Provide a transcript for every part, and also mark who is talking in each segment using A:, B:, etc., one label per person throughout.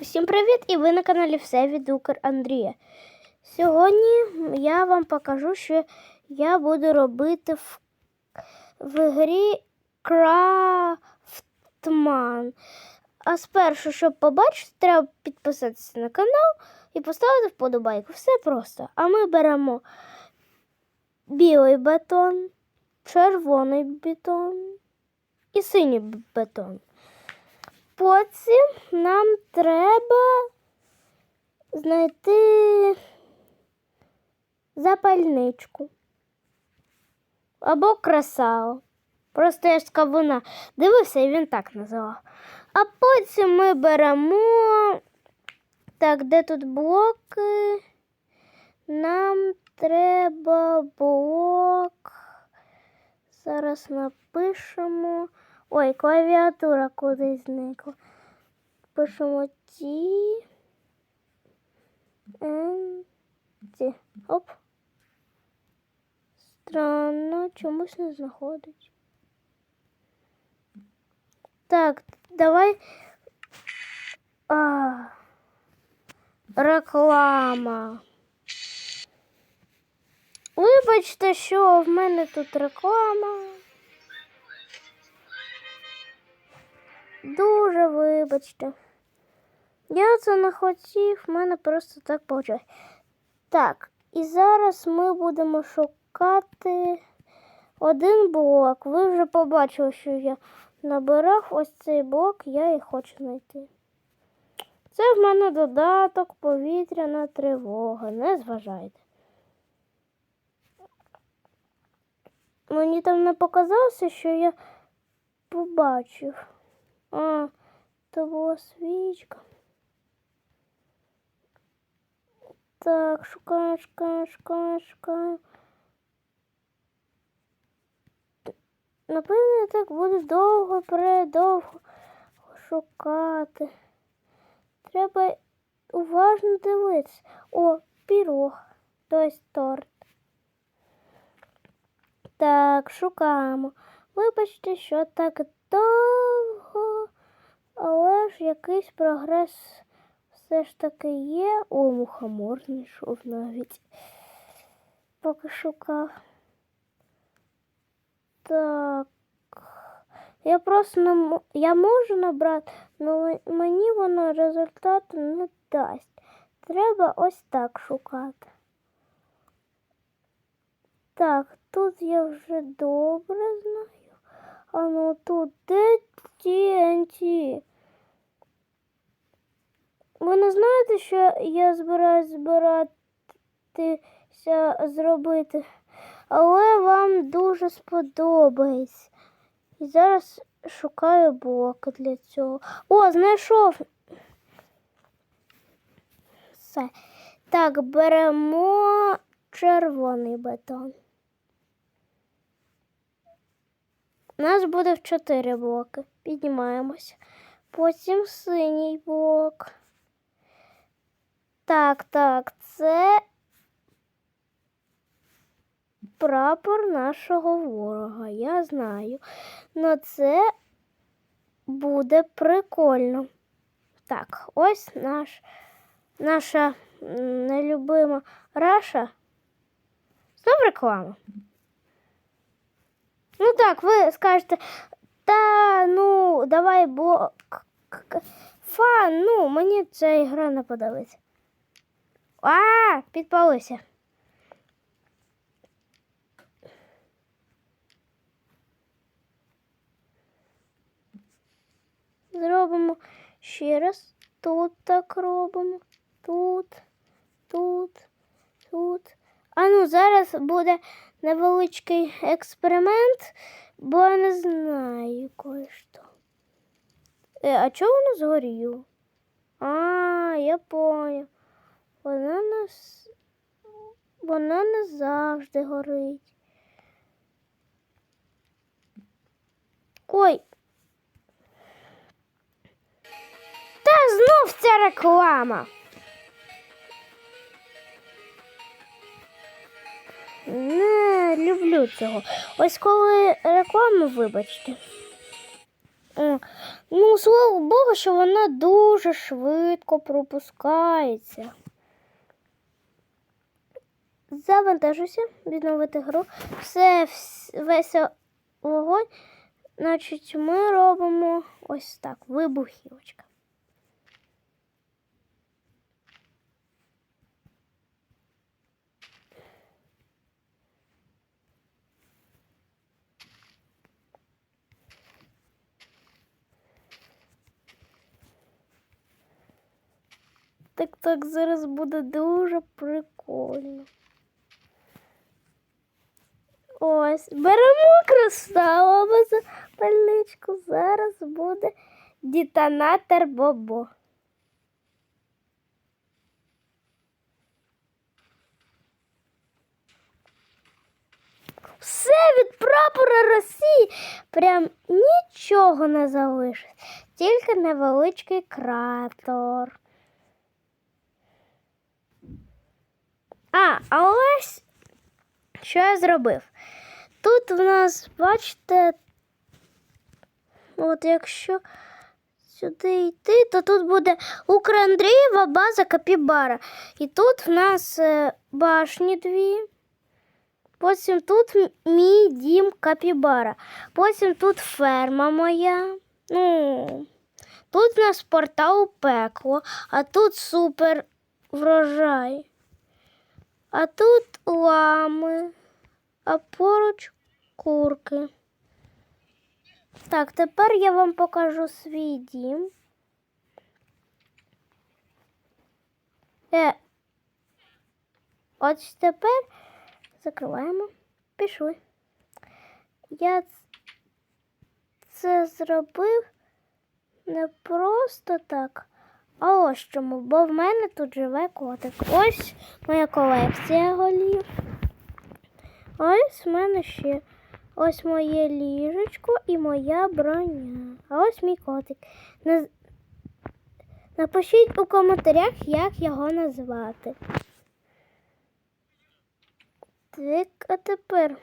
A: Усім привіт! І ви на каналі Все від Укр Андрія. Сьогодні я вам покажу, що я буду робити в, в грі Крафтман. А спершу, щоб побачити, треба підписатися на канал і поставити вподобайку. Все просто. А ми беремо білий бетон, червоний бетон і синій бетон. Потім нам треба знайти запальничку або красаву. Просто я ж кавуна дивився, і він так називав. А потім ми беремо. Так, де тут блоки? Нам треба блок. Зараз напишемо. Ой, клавіатура кудись зникла. Пишемо ті. Ті. Оп. Странно, чомусь не знаходить. Так, давай. А, реклама. Вибачте, що в мене тут реклама. Дуже вибачте. Я це не хотів, в мене просто так вийшло. Так, і зараз ми будемо шукати один блок. Ви вже побачили, що я набирав ось цей блок, я і хочу знайти. Це в мене додаток повітряна тривога. Не зважайте. Мені там не показалося, що я побачив. А, то була свічка. Так, шукаю, шукаю, шукаю, шукаю. Напевно, так буде довго, передовго шукати. Треба уважно дивитися. О, пірог, тобто торт. Так, шукаємо. Вибачте, що так довго, але ж якийсь прогрес все ж таки є. О, мухомор знайшов навіть. Поки шукав. Так. Я просто не я можу набрати, але мені воно результату не дасть. Треба ось так шукати. Так, тут я вже добре знаю. А ну тут де TNT? Ви не знаєте, що я збираюсь збиратися зробити, але вам дуже сподобається. І зараз шукаю блоки для цього. О, знайшов. Все. Так, беремо червоний бетон. У нас буде в 4 блоки. Піднімаємося. Потім синій блок. Так, так, це прапор нашого ворога. Я знаю. Но це буде прикольно. Так, ось наш, наша нелюбима Раша. Знов реклама. Ну так, ви скажете, та ну, давай бо фан, ну, мені ця ігра не подобається. А, підпалився. Зробимо ще раз. Тут так робимо. Тут, тут, тут. А ну, зараз буде невеличкий експеримент, бо я не знаю кое-що. Е, а чого воно згоріло? А, я поняв. Вона не, с- вона не завжди горить. Ой. Та знов ця реклама. Не люблю цього. Ось коли рекламу, вибачте. Ну, слава Богу, що вона дуже швидко пропускається. Завантажуся, відновити гру. Все, вс- весь вогонь. Значить, ми робимо ось так, вибухівочка. Так так зараз буде дуже прикольно. Ось, беремо кристалову запальничку. Зараз буде детонатор Бобо. Все від прапора Росії прям нічого не залишиться, тільки невеличкий кратер. А, а ось що я зробив. Тут в нас, бачите, от якщо сюди йти, то тут буде Украндрієва база Капібара. І тут в нас е, башні дві. Потім тут мій дім Капібара. Потім тут ферма моя. Ну, тут в нас портал пекло, а тут супер врожай. А тут лами, а поруч курки. Так, тепер я вам покажу свій дім. Е, ось тепер закриваємо. Пішли. Я це зробив не просто так, а ось чому, бо в мене тут живе котик. Ось моя колекція голів. Ось в мене ще ось моє ліжечко і моя броня. А ось мій котик. Напишіть у коментарях, як його назвати. Так, а тепер.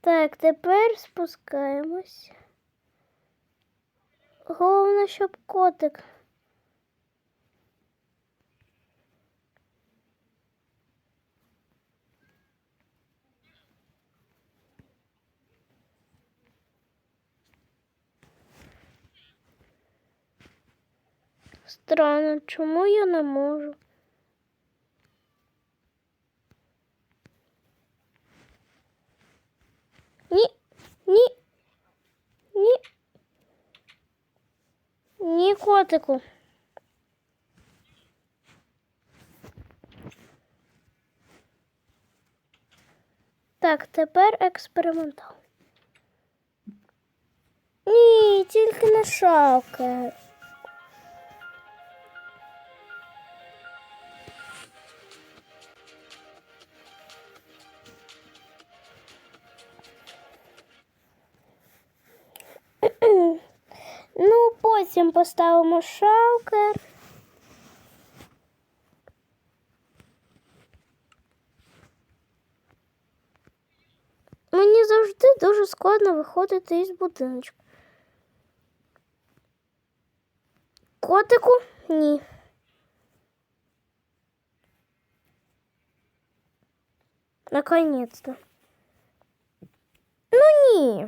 A: Так, тепер спускаємось. Головне, щоб котик. Странно, чому я не можу? Ні, ні, ні. Ні, котику. Так, тепер експериментал. Ні, тільки не шалка. Ну, потім поставимо шалкер. Мені завжди дуже складно виходити із будиночку. Котику? Ні. Наконец-то. Ну ні.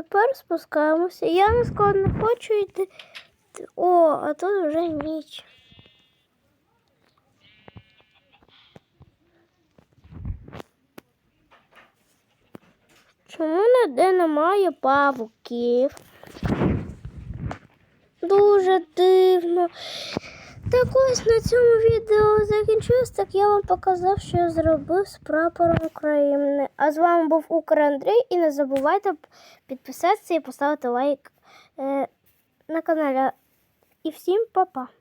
A: Тепер спускаємося. Я на не хочу йти. О, а тут вже ніч. Чому ніде немає павуків? Дуже дивно. Так ось на цьому відео закінчилось. Так я вам показав, що я зробив з прапором України. А з вами був Укр Андрій. І не забувайте підписатися і поставити лайк е, на каналі. І всім па-па!